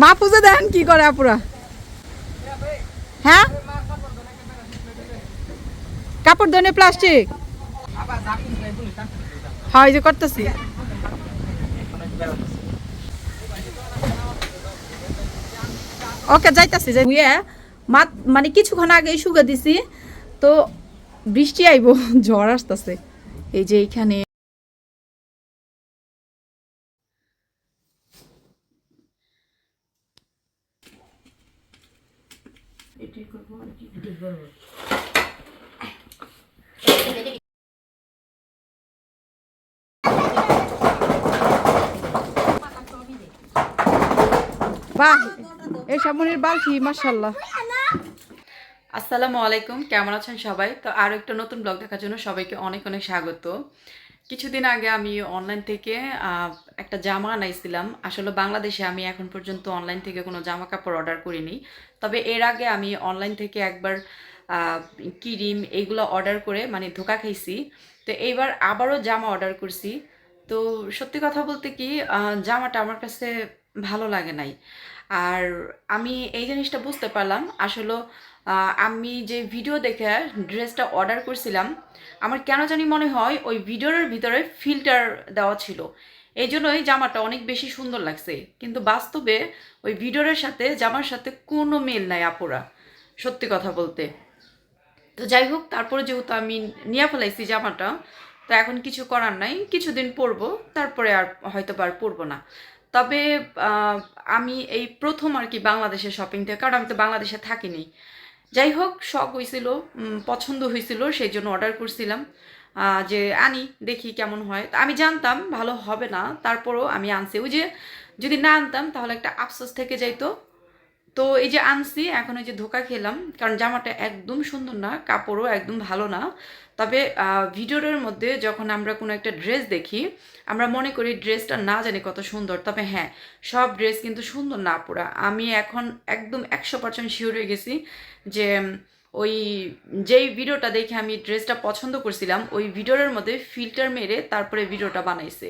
মা পুজো দেন, কি করে আপুরা? হ্যাঁ? কাপড় ধনে প্লাস্টিক? হয় যে করতেছি। ওকে, যাইতাছি, যাই। বুয়ে মানে কিছুক্ষণ আগে শুকে দিছি, তো বৃষ্টি আইব, ঝড় আসতেছে। এই যে এইখানে সামনের বালতি মাশাল্লাহ আসসালামু আলাইকুম, কেমন আছেন সবাই? তো আরও একটা নতুন ব্লগ দেখার জন্য সবাইকে অনেক অনেক স্বাগত। কিছুদিন আগে আমি অনলাইন থেকে একটা জামা আনাইছিলাম। আসলে বাংলাদেশে আমি এখন পর্যন্ত অনলাইন থেকে কোনো জামা কাপড় অর্ডার করিনি। তবে এর আগে আমি অনলাইন থেকে একবার ক্রিম এইগুলো অর্ডার করে মানে ধোকা খাইছি। তো এইবার আবারও জামা অর্ডার করছি। তো সত্যি কথা বলতে কি জামাটা আমার কাছে ভালো লাগে নাই। আর আমি এই জিনিসটা বুঝতে পারলাম। আসলে আমি যে ভিডিও দেখে ড্রেসটা অর্ডার করছিলাম, আমার কেন জানি মনে হয় ওই ভিডিওর ভিতরে ফিল্টার দেওয়া ছিল। এই জন্যই জামাটা অনেক বেশি সুন্দর লাগছে। কিন্তু বাস্তবে ওই ভিডিওর সাথে, জামার সাথে কোনো মিল নাই আপুরা, সত্যি কথা বলতে। তো যাই হোক, তারপরে যেহেতু আমি নিয়ে ফেলাইছি জামাটা, তো এখন কিছু করার নাই। কিছুদিন পরবো, তারপরে আর হয়তো আর পরবো না। তবে আমি এই প্রথম আর কি বাংলাদেশে শপিং থেকে কারণ আমি তো বাংলাদেশে থাকিনি। যাই হোক, শখ হয়েছিল পছন্দ হয়েছিল সেই জন্য অর্ডার করছিলাম। যে আনি, দেখি কেমন হয়। আমি জানতাম, ভালো হবে না। তারপরও আমি আনছি। ওই যে, যদি না আনতাম, তাহলে একটা আফসোস থেকে যাইতো। তো এই যে আনছি, এখন ওই যে ধোকা খেলাম, কারণ জামাটা একদম সুন্দর না, কাপড়ও একদম ভালো না। তবে আহ, ভিডিওর মধ্যে যখন আমরা কোনো একটা ড্রেস দেখি আমরা মনে করি ড্রেসটা না জানি কত সুন্দর। তবে হ্যাঁ সব ড্রেস কিন্তু সুন্দর না পুরা। আমি এখন একদম একশো পার্সেন্ট শিওর হয়ে গেছি যে ওই যেই ভিডিওটা দেখে আমি ড্রেসটা পছন্দ করছিলাম ওই ভিডিওর মধ্যে ফিল্টার মেরে তারপরে ভিডিওটা বানাইছে।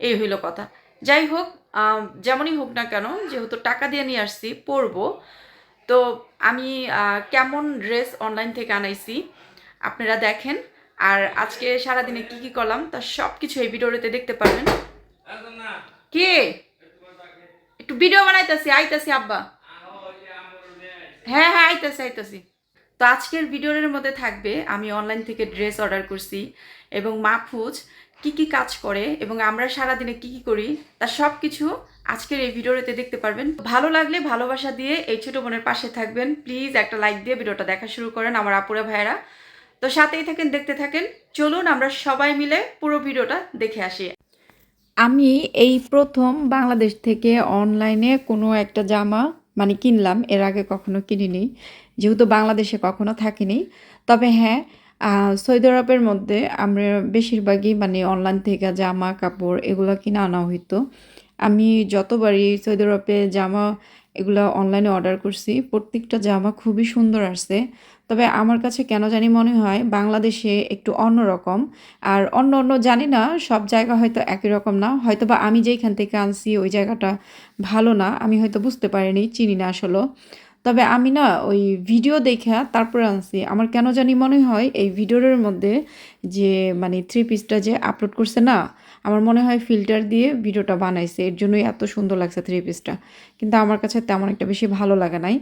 এই হইল কথা। যাই হোক যেমনই হোক না কেন যেহেতু টাকা দিয়ে নিয়ে আসছি পরবো। তো আমি কেমন ড্রেস অনলাইন থেকে আনাইছি আপনারা দেখেন। আর আজকে সারাদিনে কি কি করলাম তার সব কিছু এই ভিডিওতে দেখতে পারবেন। কে? একটু ভিডিও বানাইতেছি, আইতাছি আব্বা। হ্যাঁ হ্যাঁ আইতাছি আইতাছি। তো আজকের ভিডিওর মধ্যে থাকবে, আমি অনলাইন থেকে ড্রেস অর্ডার করছি এবং মাহফুজ কি কি কাজ করে এবং আমরা সারাদিনে কি কি করি তার সব কিছু আজকের এই ভিডিওতে দেখতে পারবেন। ভালো লাগলে ভালোবাসা দিয়ে এই ছোট বোনের পাশে থাকবেন। প্লিজ একটা লাইক দিয়ে ভিডিওটা দেখা শুরু করেন, আমার আপুরা ভাইয়েরা। তো সাথেই থাকেন, দেখতে থাকেন। চলুন আমরা সবাই মিলে পুরো ভিডিওটা দেখে আসি। আমি এই প্রথম বাংলাদেশ থেকে অনলাইনে কোনো একটা জামা মানে কিনলাম, এর আগে কখনো কিনিনি, যেহেতু বাংলাদেশে কখনো থাকিনি। তবে হ্যাঁ সৌদি আরবের মধ্যে আমরা বেশিরভাগই মানে অনলাইন থেকে জামা, কাপড় এগুলো কিনে আনা হইতো। আমি যতবারই সৌদি আরবে জামা এগুলো অনলাইনে অর্ডার করছি। প্রত্যেকটা জামা খুবই সুন্দর আসছে। তবে আমার কাছে কেন জানি মনে হয় বাংলাদেশে একটু অন্য রকম। আর অন্য অন্য জানি না, সব জায়গা হয়তো একই রকম না। হয়তো বা আমি যেইখান থেকে আনছি, ওই জায়গাটা ভালো না। আমি হয়তো বুঝতে পারিনি, চিনি না আসলে। তবে আমি না ওই ভিডিও দেখা তারপরে আনছি। আমার কেন জানি মনে হয় এই ভিডিওর মধ্যে যে মানে থ্রি পিসটা যে আপলোড করছে না, আমার মনে হয় ফিল্টার দিয়ে ভিডিওটা বানাইছে। এর জন্যই এত সুন্দর লাগছে থ্রি পিসটা কিন্তু আমার কাছে তেমন একটা বেশি ভালো লাগে নাই।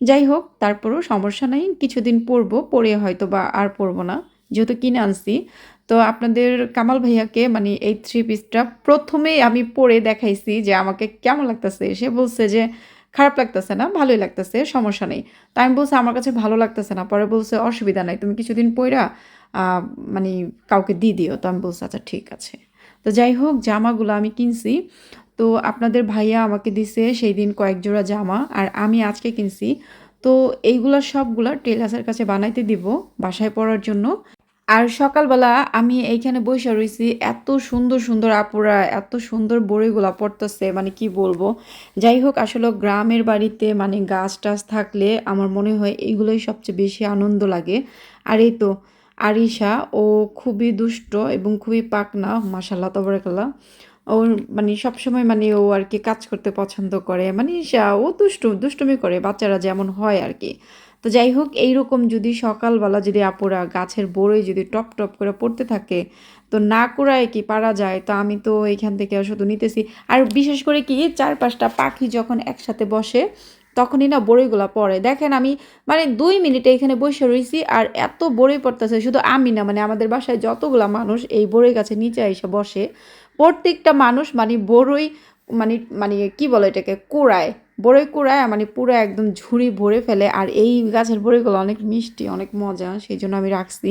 যাই হোক, তারপরও সমস্যা নাই। কিছুদিন পরবো, পরে হয়তো বা আর পরবো না, যেহেতু কিনে আনছি। তো আপনাদের কামাল ভাইয়াকে মানে এই থ্রি পিসটা প্রথমেই আমি পরে দেখাইছি যে আমাকে কেমন লাগতেছে। সে বলছে যে খারাপ লাগতেছে না, ভালোই লাগতেছে, সমস্যা নেই। তো আমি বলছি, আমার কাছে ভালো লাগতেছে না। পরে বলছে, অসুবিধা নাই, তুমি কিছুদিন পইরা মানে কাউকে দিয়ে দিও। তো আমি বলছি আচ্ছা ঠিক আছে। তো যাই হোক, জামাগুলো আমি কিনছি। তো আপনাদের ভাইয়া আমাকে দিছে সেই দিন কয়েক জোড়া জামা, আর আমি আজকে কিনছি। তো এইগুলা সবগুলা টেলার্সের কাছে বানাইতে দিব, বাসায় পরার জন্য। আর সকালবেলা আমি এইখানে বসে রয়েছি এত সুন্দর সুন্দর আপুরা, এত সুন্দর বড়িগুলা পড়তেছে মানে কি বলব? যাই হোক, আসলে গ্রামের বাড়িতে মানে গাছ টাছ থাকলে আমার মনে হয় এইগুলোই সবচেয়ে বেশি আনন্দ লাগে। আর এই তো, আরিশা, ও খুবই দুষ্ট এবং খুবই পাকনা মাসাল্লাহ তবরাকাল্লাহ। ও মানে সবসময় মানে ও আর কি কাজ করতে পছন্দ করে। মানে ও দুষ্টু, দুষ্টুমি করে, বাচ্চারা যেমন হয় আর কি। তো যাই হোক, এইরকম যদি সকালবেলা যদি আপুরা গাছের বড়ই যদি টপ টপ করে পড়তে থাকে, তো না কুড়ায় কি পারা যায়? তো আমি তো এইখান থেকে শুধু নিতেছি। আর বিশেষ করে কি চার পাঁচটা পাখি যখন একসাথে বসে, তখনই না বড়িগুলা পড়ে। দেখেন আমি মানে দুই মিনিটে এখানে বসে রয়েছি আর এত বড়ি পড়তেছে, শুধু আমি না মানে আমাদের বাসায় যতগুলা মানুষ এই বড়ই গাছের নিচে এসে বসে, প্রত্যেকটা মানুষ মানে বড়ই মানে মানে কি বলে এটাকে, কুড়ায়। বড়ই কুড়ায় মানে পুরো একদম ঝুড়ি ভরে ফেলে আর এই গাছের বড়িগুলো অনেক মিষ্টি অনেক মজা সেই জন্য আমি রাখছি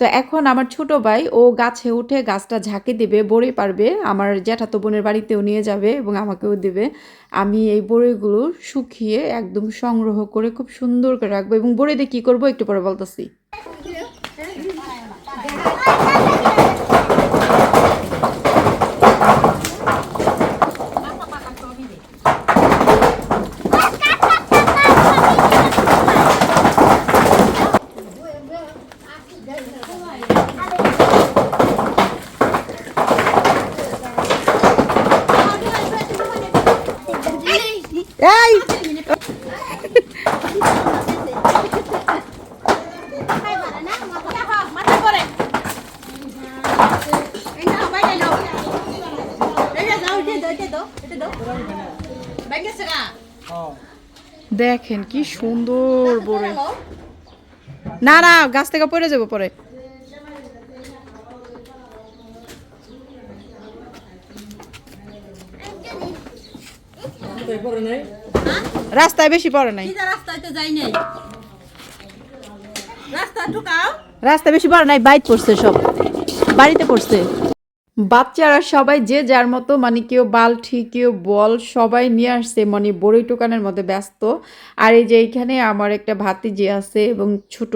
তো এখন আমার ছোট ভাই ও গাছে উঠে গাছটা ঝাঁকে দেবে বড়ি পারবে আমার জ্যাঠাতো বোনের বাড়িতেও নিয়ে যাবে এবং আমাকেও দেবে আমি এই বড়িগুলো শুকিয়ে একদম সংগ্রহ করে খুব সুন্দর করে রাখব এবং বড়ি দিয়ে কী করব একটু পরে বলতেছি দেখেন কি সুন্দর বড়ি। না না গাছ থেকে পড়ে যাব পরে। রাস্তায় বেশি পড়ে নাই। রাস্তায় রাস্তা বেশি পড়ে নাই বাইক পড়ছে সব। বাড়িতে পড়ছে। বাচ্চারা সবাই যে যার মতো মানে কেউ বালঠি, কেউ বল, সবাই নিয়ে আসছে মানে বড়ই টোকানের মধ্যে ব্যস্ত। আর এই যে এইখানে আমার একটা ভাতিজি আছে এবং ছোট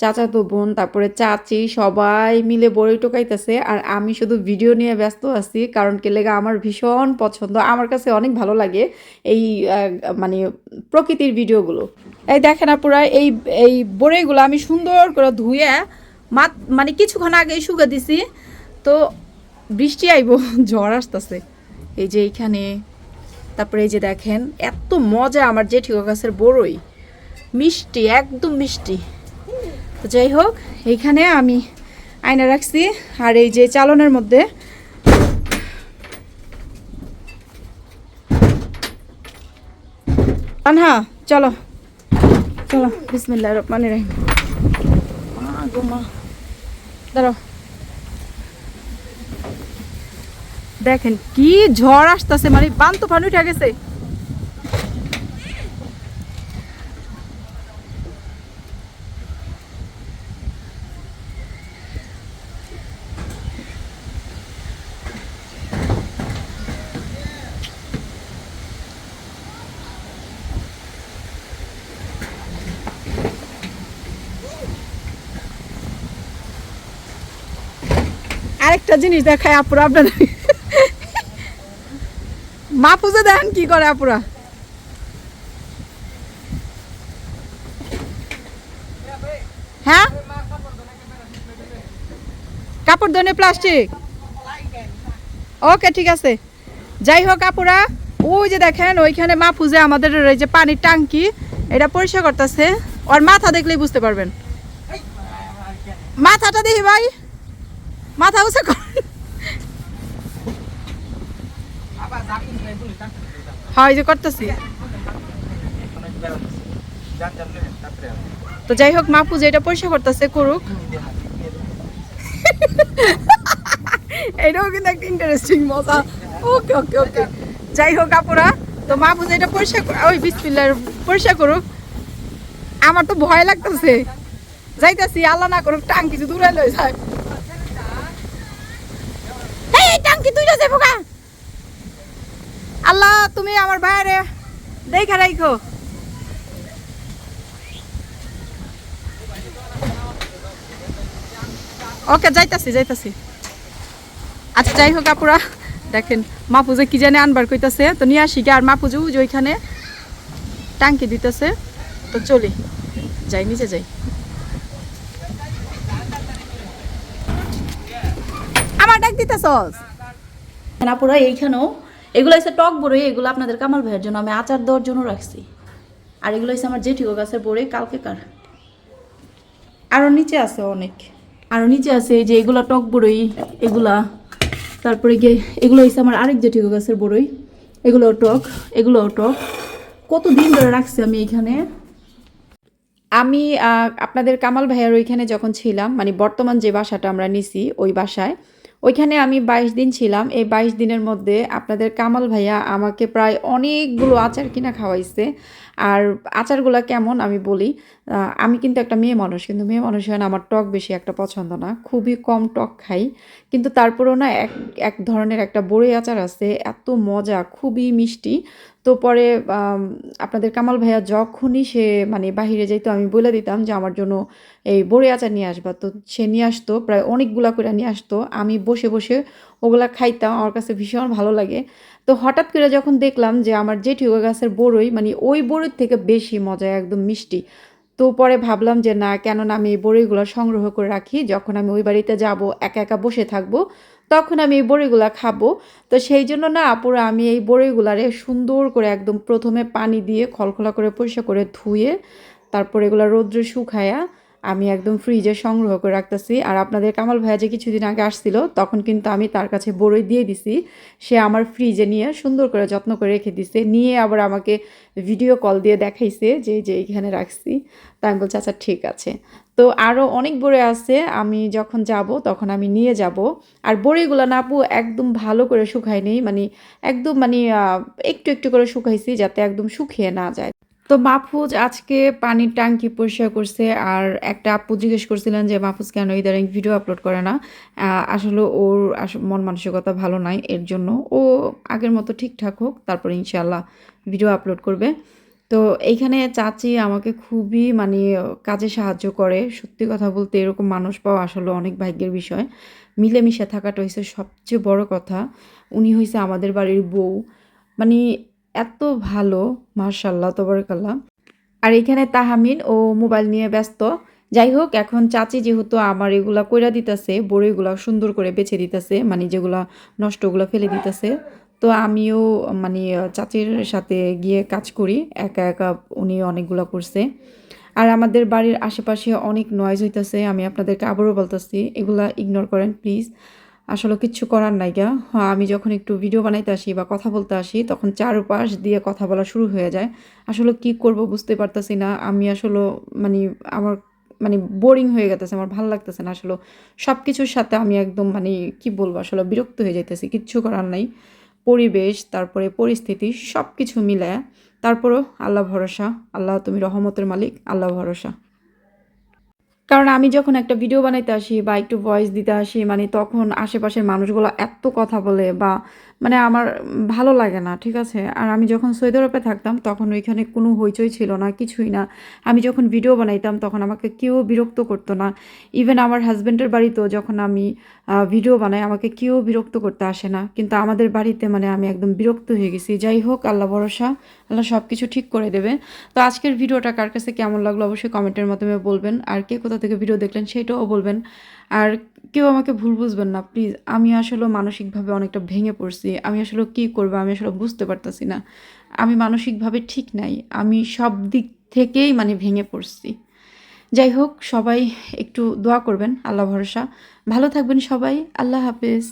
চাচাতো বোন, তারপরে চাচি, সবাই মিলে বড়ই টোকাইতেছে। আর আমি শুধু ভিডিও নিয়ে ব্যস্ত আছি, কারণ কে লেগে আমার ভীষণ পছন্দ। আমার কাছে অনেক ভালো লাগে এই মানে প্রকৃতির ভিডিওগুলো। এই দেখেন আপুরা, এই এই বড়ইগুলো আমি সুন্দর করে ধুয়ে মাত মানে কিছুক্ষণ আগেই শুকে দিছি। তো বৃষ্টি আইব, ঝড় আসতেছে। এই যে এইখানে, তারপরে এই যে দেখেন, এত মজা আমার জেঠিক গাছের বড়ই। মিষ্টি, একদম মিষ্টি। তো যাই হোক, এইখানে আমি আয়না রাখছি, আর এই যে চালনের মধ্যে আনহা, চলো। চলো বিসমিল্লাহ রহমান রাহিম। দাঁড়াও। দেখেন কি ঝড় আসতেছে মানে বান তুফান উঠে গেছে। আরেকটা জিনিস দেখায় আপুরা আপনাদের। মা পুজো দেন, কি করে আপুরা? হ্যাঁ? কাপড় ধনে প্লাস্টিক ওকে ঠিক আছে। যাই হোক আপুরা, ওই যে দেখেন, ওইখানে মা পুজে, আমাদের এই যে পানির টাঙ্কি এটা পরিষ্কার করতেছে। ওর মাথা দেখলেই বুঝতে পারবেন। মাথাটা দেখি ভাই। মাথা উঁচু কর। তো যাই হোক মা পুজো এটা পরিষ্কার করতেছে, করুক। এটাও কিন্তু একটা ইন্টারেস্টিং মজা। ওকে ওকে ওকে যাই হোক, আপুরা, তো মা পুজো এটা পরিষ্কার কর- ওই বিসমিল্লার পরিষ্কার করুক। আমার তো ভয় লাগতেছে। যাইতাছি, আল্লাহ না করুক টাং কিছু দূরে লই যায়। এই টাঙ্কি তুই যাবে আল্লাহ তুমি আমার বাইরে দেখা রাখো ওকে, যাইতাছি যাইতাছি। আচ্ছা যাই হোক আপুরা, দেখেন মা পুজো কি জানে আনবার কইতাছে, তো নিয়ে আসি কি আর মা পুজো যে ওইখানে টাঙ্কি দিতেছে, তো চলি। যাই, নিচে যাই। আমার ডাক দিতেছস? নাপুরা এইখানেও এগুলো হচ্ছে টক বড়ই, এগুলো আপনাদের কামাল ভাইয়ের জন্য আমি আচার দেওয়ার জন্য রাখছি। আর এগুলো হচ্ছে আমার জেঠিও গাছের বড়ই কালকে কার? আরও নিচে আছে অনেক। আর নিচে আছে এই যে এগুলা টক বড়ই, এগুলা। তারপরে গিয়ে এগুলো হচ্ছে আমার আরেক জেঠিও গাছের বড়ই, এগুলোও টক এগুলোও টক। কত দিন ধরে রাখছি আমি এখানে? আমি আপনাদের কামাল ভাইয়ার ওইখানে যখন ছিলাম মানে বর্তমান যে বাসাটা আমরা নিছি, ওই বাসায় ওইখানে আমি বাইশ দিন ছিলাম। এই বাইশ দিনের মধ্যে আপনাদের কামাল ভাইয়া আমাকে প্রায় অনেকগুলো আচার কিনা খাওয়াইছে। আর আচারগুলো কেমন আমি বলি আমি কিন্তু একটা মেয়ে মানুষ, কিন্তু মেয়ে মানুষ হয় না আমার টক বেশি একটা পছন্দ না, খুবই কম টক খাই। কিন্তু তারপরেও না এক এক ধরনের একটা বড়ি আচার আছে, এত মজা, খুবই মিষ্টি। তো পরে আপনাদের কামাল ভাইয়া যখনই সে মানে বাহিরে যাইতো, আমি বলে দিতাম যে আমার জন্য এই বড়ি আচার নিয়ে আসবা। তো সে নিয়ে আসতো, প্রায় অনেকগুলা করে নিয়ে আসতো। আমি বসে বসে ওগুলা খাইতাম, আমার কাছে ভীষণ ভালো লাগে। তো হঠাৎ করে যখন দেখলাম যে আমার জেঠিও গাছের বড়ই মানে ওই বড়ির থেকে বেশি মজা, একদম মিষ্টি। তো পরে ভাবলাম যে না, কেননা আমি এই বড়িগুলো সংগ্রহ করে রাখি, যখন আমি ওই বাড়িতে যাব, একা একা বসে থাকব, তখন আমি এই বড়িগুলো খাব। তো সেই জন্য না, আপুরা, আমি এই বড়িগুলারে সুন্দর করে একদম প্রথমে পানি দিয়ে খলখলা করে পরিষ্কার করে ধুয়ে, তারপর এগুলো রৌদ্রে শুকায়া আমি একদম ফ্রিজে সংগ্রহ করে রাখতেছি। আর আপনাদের কামাল ভাইয়া যে কিছুদিন আগে আসছিল, তখন কিন্তু আমি তার কাছে বড়ই দিয়ে দিছি। সে আমার ফ্রিজে নিয়ে সুন্দর করে যত্ন করে রেখে দিছে। নিয়ে আবার আমাকে ভিডিও কল দিয়ে দেখাইছে যে যে এইখানে রাখছি। তা আমি বলছি আচ্ছা ঠিক আছে। তো আরও অনেক বড়ি আছে। আমি যখন যাব, তখন আমি নিয়ে যাব। আর বড়িগুলো না আপু একদম ভালো করে শুকাই নেই। মানে একদম মানে একটু একটু করে শুকাইছি যাতে একদম শুকিয়ে না যায়। তো মাহফুজ আজকে পানির ট্যাঙ্কি পরিষ্কার করছে আর একটা আপু জিজ্ঞেস করছিলেন যে, মাহফুজ, কেন ইদারিং ভিডিও আপলোড করে না? আসলে ওর মন মানসিকতা ভালো নাই, এর জন্য ও আগের মতো ঠিকঠাক হোক, তারপরে ইনশাল্লাহ ভিডিও আপলোড করবে। তো এইখানে চাচি আমাকে খুবই মানে কাজে সাহায্য করে। সত্যি কথা বলতে এরকম মানুষ পাওয়া আসলে অনেক ভাগ্যের বিষয়। মিলেমিশে থাকাটা হয়েছে সবচেয়ে বড় কথা। উনি হয়েছে আমাদের বাড়ির বউ। মানে এত ভালো মার্শাল্লাহ তবরকাল্লাহ। আর এখানে তাহামিন ও মোবাইল নিয়ে ব্যস্ত। যাই হোক, এখন চাচি যেহেতু আমার এগুলা কইরা দিতেছে বড়িগুলা সুন্দর করে বেছে দিতেছে মানে যেগুলা নষ্টগুলো ফেলে দিতেছে, তো আমিও মানে চাচির সাথে গিয়ে কাজ করি, একা একা উনি অনেকগুলা করছে। আর আমাদের বাড়ির আশেপাশে অনেক নয়েজ হইতেছে, আমি আপনাদেরকে আবারও বলতেছি, এগুলা ইগনোর করেন প্লিজ আসলে কিচ্ছু করার নাই গা। হ্যাঁ আমি যখন একটু ভিডিও বানাইতে আসি বা কথা বলতে আসি, তখন চারপাশ দিয়ে কথা বলা শুরু হয়ে যায়। আসলে কি করব বুঝতে পারতাছি না। আমি আসলে মানে আমার মানে বোরিং হয়ে গেতেছে, আমার ভালো লাগতেছে না আসলে। সব কিছুর সাথে আমি একদম মানে কি বলব, আসলে বিরক্ত হয়ে যাইতেছি, কিচ্ছু করার নাই। পরিবেশ, তারপরে পরিস্থিতি সব কিছু মিলায়। তারপরও আল্লাহ ভরসা, আল্লাহ তুমি রহমতের মালিক, আল্লাহ ভরসা। কারণ আমি যখন একটা ভিডিও বানাইতে আসি বা একটু ভয়েস দিতে আসি মানে তখন আশেপাশের মানুষগুলো এত কথা বলে বা মানে আমার ভালো লাগে না, ঠিক আছে? আর আমি যখন সৌদি আরবে থাকতাম, তখন ওইখানে কোনো হইচই ছিল না, কিছুই না। আমি যখন ভিডিও বানাইতাম, তখন আমাকে কেউ বিরক্ত করতো না। ইভেন আমার হাজব্যান্ডের বাড়িতেও যখন আমি ভিডিও বানাই, আমাকে কেউ বিরক্ত করতে আসে না। কিন্তু আমাদের বাড়িতে মানে আমি একদম বিরক্ত হয়ে গেছি। যাই হোক, আল্লাহ ভরসা, আল্লাহ সব কিছু ঠিক করে দেবে। তো আজকের ভিডিওটা কার কাছে কেমন লাগল অবশ্যই কমেন্টের মাধ্যমে বলবেন। আর কে কোথা থেকে ভিডিও দেখলেন সেটাও বলবেন। আর কেউ আমাকে ভুল বুঝবেন না প্লিজ আমি আসলে মানসিকভাবে অনেকটা ভেঙে পড়ছি, আমি আসলে কি করব আমি আসলে বুঝতে পারতাছি না, আমি মানসিকভাবে ঠিক নাই, আমি সব দিক থেকেই মানে ভেঙে পড়ছি। যাই হোক, সবাই একটু দোয়া করবেন, আল্লাহ ভরসা, ভালো থাকবেন সবাই, আল্লাহ হাফেজ।